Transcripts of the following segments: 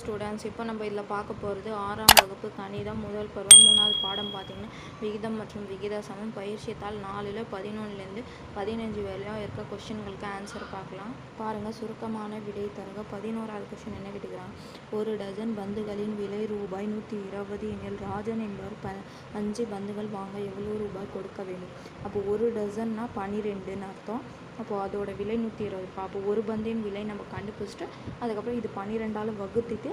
Students இப்போ நம்ம இதில் பார்க்க போகிறது ஆறாம் வகுப்பு கணிதம் முதல் பருவம் மூணாவது பாடம் பார்த்தீங்கன்னா விகிதம் மற்றும் விகித சமம் பயிற்சியத்தால் நாலில் பதினொன்றுலேருந்து பதினஞ்சு வரையும் இருக்க கொஷின்களுக்கு ஆன்சர் பார்க்கலாம். பாருங்கள் சுருக்கமான விடை தருக. பதினோராவது கொஷின் என்ன கேட்டுக்கிறாங்க? ஒரு டஜன் பந்துகளின் விலை ரூபாய் நூற்றி இருபது எனில் ராஜன் என்பவர் ப அஞ்சு பந்துகள் வாங்க எவ்வளோ ரூபாய் கொடுக்க வேண்டும்? அப்போ ஒரு டசன்னா பன்னிரெண்டுன்னு அர்த்தம். அப்போது அதோட விலை நூற்றி இருபது ரூபா. அப்போ ஒரு பந்தையின் விலை நம்ம கண்டுபிடிச்சிட்டு அதுக்கப்புறம் இது பன்னிரெண்டால் வகுத்திட்டு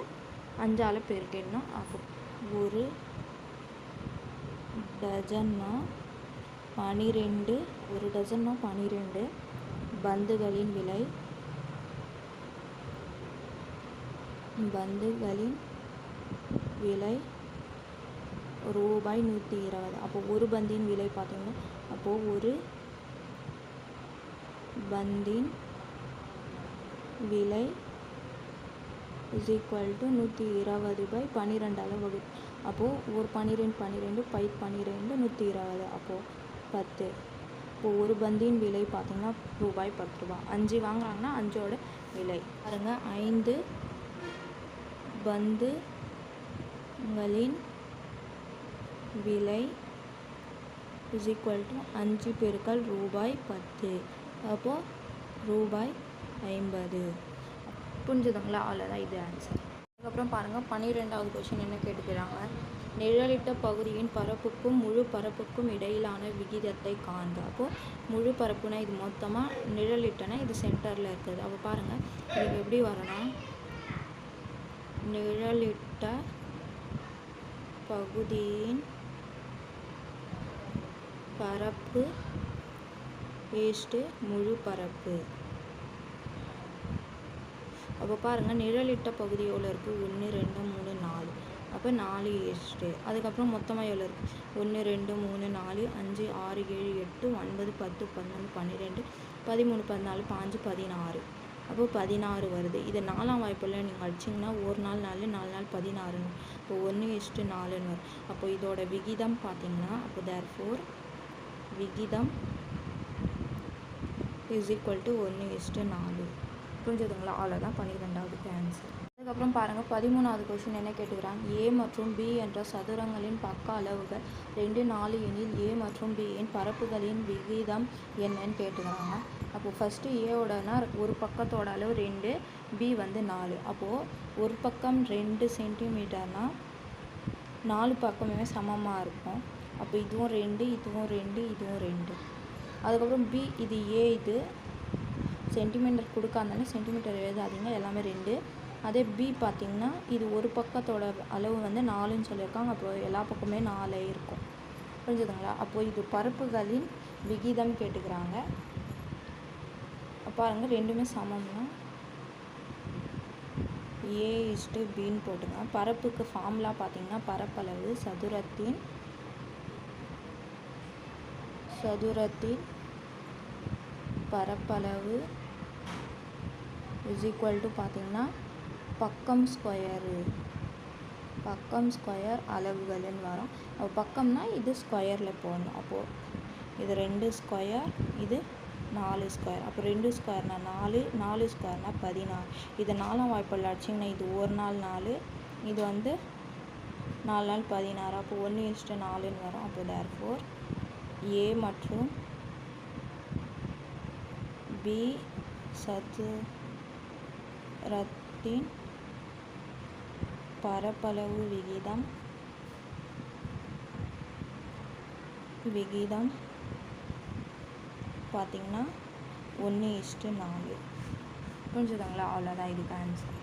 அஞ்சால் பெருக்கிடணும் அப்போ ஒரு டஜன்னா பனிரெண்டு ஒரு டஜன்னா பனிரெண்டு பந்துகளின் விலை பந்துகளின் விலை ரூபாய் நூற்றி இருபது. அப்போ ஒரு பந்தின் விலை பார்த்தீங்கன்னா அப்போது ஒரு பந்தின் விலை இஸ் ஈக்குவல் டு நூற்றி இருபது பை பன்னிரெண்டால் வகு. அப்போது ஒரு பன்னிரெண்டு பன்னிரெண்டு பை பன்னிரெண்டு நூற்றி இருபது. அப்போது பத்து. இப்போ ஒரு பந்தின் விலை பார்த்திங்கன்னா ரூபாய் பத்து ரூபாய் அஞ்சு வாங்குறாங்கன்னா அஞ்சோட விலை. பாருங்க ஐந்து பந்துகளின் விலை இஸ் ஈக்குவல் டு அஞ்சு பெருக்கள் ரூபாய் பத்து. அப்போது ரூபாய் ஐம்பது. புரிஞ்சுதுங்களா? அவ்வளோதான் இது ஆன்சர் அதுக்கப்புறம் பாருங்கள் பன்னிரெண்டாவது கொஷின் என்ன கேட்டுக்கிறாங்க? நிழலிட்ட பகுதியின் பரப்புக்கும் முழு பரப்புக்கும் இடையிலான விகிதத்தை காண்க. அப்போது முழு பரப்புனா இது மொத்தமாக நிழலிட்டனா இது சென்டரில் இருக்குது. அப்போ பாருங்கள் இது எப்படி வரணும்? நிழலிட்ட பகுதியின் பரப்பு வேஸ்ட்டு முழு பரப்பு. அப்போ பாருங்கள் நிழலிட்ட பகுதி எவ்வளோ இருக்குது ஒன்று ரெண்டு மூணு நாலு. அப்போ நாலு ஏஸ்ட்டு. அதுக்கப்புறம் மொத்தமாக எவ்வளோ இருக்குது ஒன்று ரெண்டு மூணு நாலு அஞ்சு ஆறு ஏழு எட்டு ஒன்பது பத்து பன்னெண்டு பன்னிரெண்டு பதிமூணு பதினாலு பாஞ்சு பதினாறு. அப்போ பதினாறு வருது. இதை நாலாம் வாய்ப்பில் நீங்கள் அடிச்சிங்கன்னா ஒரு நாள் நாலு நாலு நாள் பதினாறுன்னு. இப்போ ஒன்று ஏஸ்ட்டு நாலுன்னு வரும். அப்போ இதோட விகிதம் பார்த்தீங்கன்னா அப்போ தேர் ஃபோர் விகிதம் இஸ் ஈக்குவல் டு ஒன்று எஸ்ட்டு நாலு. புரிஞ்சதுங்களா? அவ்வளோதான் பன்னிரெண்டாவதுக்கு ஆன்சர் அதுக்கப்புறம் பாருங்கள் பதிமூணாவது கொஷின் என்ன கேட்டுக்கிறாங்க? ஏ மற்றும் பி என்ற சதுரங்களின் பக்க அளவுகள் ரெண்டு நாலு எனில் ஏ மற்றும் பியின் பரப்புகளின் விகிதம் என்னன்னு கேட்டுக்கிறாங்க. அப்போது ஃபஸ்ட்டு ஏவோடனா ஒரு பக்கத்தோட அளவு ரெண்டு பி வந்து நாலு. அப்போது ஒரு பக்கம் ரெண்டு சென்டிமீட்டர்னால் நாலு பக்கமுமே சமமாக இருக்கும். அப்போ இதுவும் ரெண்டு இதுவும் ரெண்டு இதுவும் ரெண்டு. அதுக்கப்புறம் பி இது ஏ இது சென்டிமீட்டர் கொடுக்காதானே சென்டிமீட்டர் எழுதாதீங்க. எல்லாமே ரெண்டு. அதே பி பார்த்திங்கன்னா இது ஒரு பக்கத்தோட அளவு வந்து நாலுன்னு சொல்லியிருக்காங்க. அப்போ எல்லா பக்கமே நாலே இருக்கும். புரிஞ்சுதுங்களா? அப்போது இது பரப்புகளின் விகிதம் கேட்டுக்கிறாங்க. பாருங்க ரெண்டுமே சமம்னா ஏ இஸ்டு பின்னு போட்டுங்க பரப்புக்கு ஃபார்முலா பார்த்தீங்கன்னா பரப்பளவு சதுரத்தின் சதுரத்தின் பரப்பளவு இஸ் ஈக்குவல் டு பார்த்திங்கன்னா பக்கம் ஸ்கொயரு பக்கம் ஸ்கொயர் அளவுகள்னு வரும். அப்போ பக்கம்னா இது ஸ்கொயரில் போடணும். அப்போது இது ரெண்டு ஸ்கொயர் இது நாலு ஸ்கொயர் அப்போ ரெண்டு ஸ்கொயர்னா நாலு நாலு ஸ்கொயர்னா பதினாறு. இது நாலாம் வாய்ப்பில் அடிச்சிங்கன்னா இது ஒரு நாள் நாலு இது வந்து நாலு நாள் பதினாறு. அப்போ ஒன்று இஷ்டம் நாலுன்னு வரும். அப்போ தேர் ஃபோர் ஏ மற்றும் பி சதுரத்தின் பரப்பளவு விகிதம் விகிதம் பார்த்திங்கன்னா ஒன்று இஸ்ட்டு நாலு. புரிஞ்சுதுங்களா? அவ்வளோதான் இதுக்கு ஆன்சர்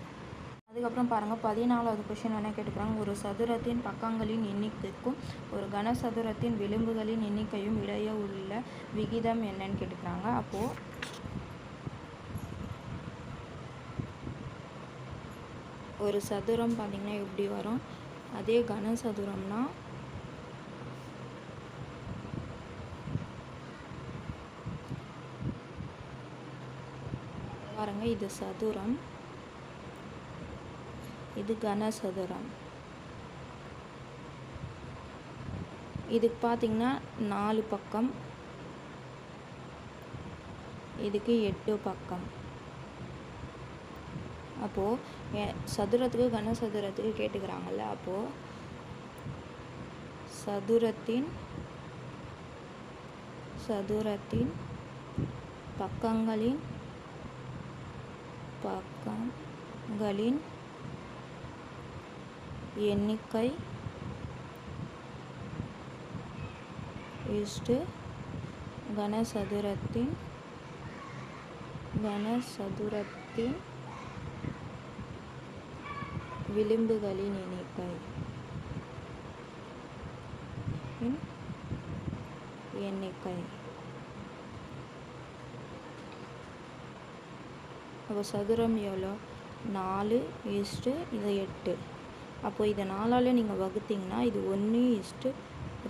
அதுக்கப்புறம் பாருங்கள் பதினாலாவது கொஷின் என்ன கேட்டுக்கிறாங்க? ஒரு சதுரத்தின் பக்கங்களின் எண்ணிக்கைக்கும் ஒரு கனசதுரத்தின் விளிம்புகளின் எண்ணிக்கையும் இடையே உள்ள விகிதம் என்னன்னு கேட்டுக்கிறாங்க. அப்போது ஒரு சதுரம் பார்த்திங்கன்னா எப்படி வரும்? அதே கனசதுரம்னா பாருங்க இது சதுரம். இது கனசதுரம். இதுக்கு பார்த்தீங்கன்னா நாலு பக்கம். இதுக்கு எட்டு பக்கம். அப்போது சதுரத்துக்கு கனசதுரத்துக்கு கேட்டுக்கிறாங்கல்ல அப்போது சதுரத்தின் சதுரத்தின் பக்கங்களின் பக்கங்களின் எண்ணிக்கை இஸ்டு கனசதுரத்தின் கனசதுரத்தின் விளிம்புகளின் எண்ணிக்கை. எண்ணிக்கை. அப்போ சதுரம் எவ்வளோ? நாலு இஷ்டு இது எட்டு. அப்போ இதை நாலால் நீங்கள் வகுத்தீங்கன்னா இது ஒன்று இஸ்ட்டு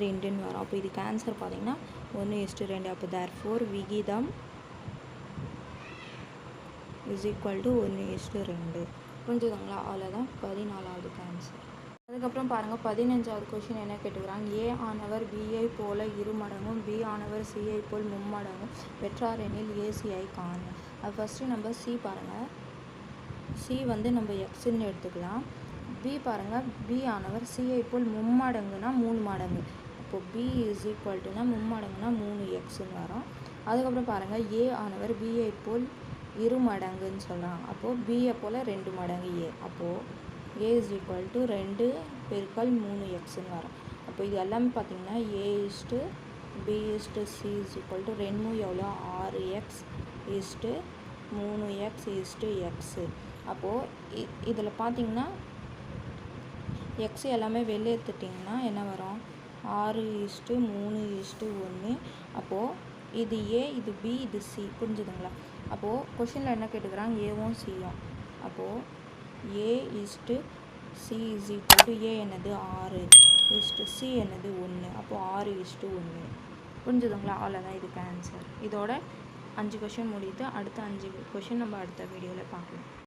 ரெண்டுன்னு வரும். அப்போ இதுக்கு ஆன்சர் பார்த்தீங்கன்னா ஒன்று இஸ்ட்டு ரெண்டு. அப்போ தேர் ஃபோர் விகிதம் இஸ் ஈக்குவல் டு ஒன்று இஸ்ட்டு ரெண்டு. புரிஞ்சுதுங்களா? அவ்வளோதான் பதினாலாவதுக்கு ஆன்சர் அதுக்கப்புறம் பாருங்கள் பதினஞ்சாவது கொஷின் என்ன கேட்டுக்கிறாங்க? ஏ ஆனவர் பிஐ போல இரு மடங்கும் பி ஆனவர் சிஐ போல் மும்மடங்கும் பெற்றார் எனில் ஏசிஐ காணும். அது ஃபஸ்ட்டு நம்ம சி பாருங்கள் சி வந்து நம்ம எக்ஸுன்னு எடுத்துக்கலாம். பி பாருங்கள் பி ஆனவர் சிஐ போல் மும்மடங்குனா மூணு மடங்கு. அப்போது பி இஸ் ஈக்குவல் டுனா மும்மடங்குனா மூணு எக்ஸுன்னு வரும். அதுக்கப்புறம் பாருங்கள் ஏ ஆனவர் பிஐ போல் இரு மடங்குன்னு சொல்கிறாங்க அப்போது பிஏ போல் ரெண்டு மடங்கு ஏ அப்போது ஏ இஸ் ஈக்குவல் டு ரெண்டு பெருக்கல் மூணு எக்ஸுன்னு வரும். அப்போ இது எல்லாமே பார்த்தீங்கன்னா A is to B is to C is equal to ரெண்டும் எவ்வளோ? ஆறு எக்ஸ் இஸ்ட்டு மூணு எக்ஸ் இஸ்ட்டு எக்ஸு அப்போது இதில் பார்த்தீங்கன்னா எக்ஸ் எல்லாமே வெளியே எடுத்துட்டிங்கன்னா என்ன வரும்? ஆறு இஸ்ட்டு மூணு இஸ்ட்டு ஒன்று. அப்போது இது ஏ இது பி இது சி புரிஞ்சுதுங்களா? அப்போது கொஷினில் என்ன கேட்டுக்கிறாங்க? ஏவும் சியும் அப்போது A is to C is equal to A என்னது? ஆறு. இஸ்ட்டு சி என்னது? ஒன்று. அப்போது ஆறு இஸ்ட்டு ஒன்று. புரிஞ்சுதுங்களா? அவ்வளோதான் இதுக்கு ஆன்சர் இதோட அஞ்சு கொஷின் முடியுது. அடுத்த அஞ்சு கொஷின் நம்ம அடுத்த வீடியோவில் பார்க்கலாம்.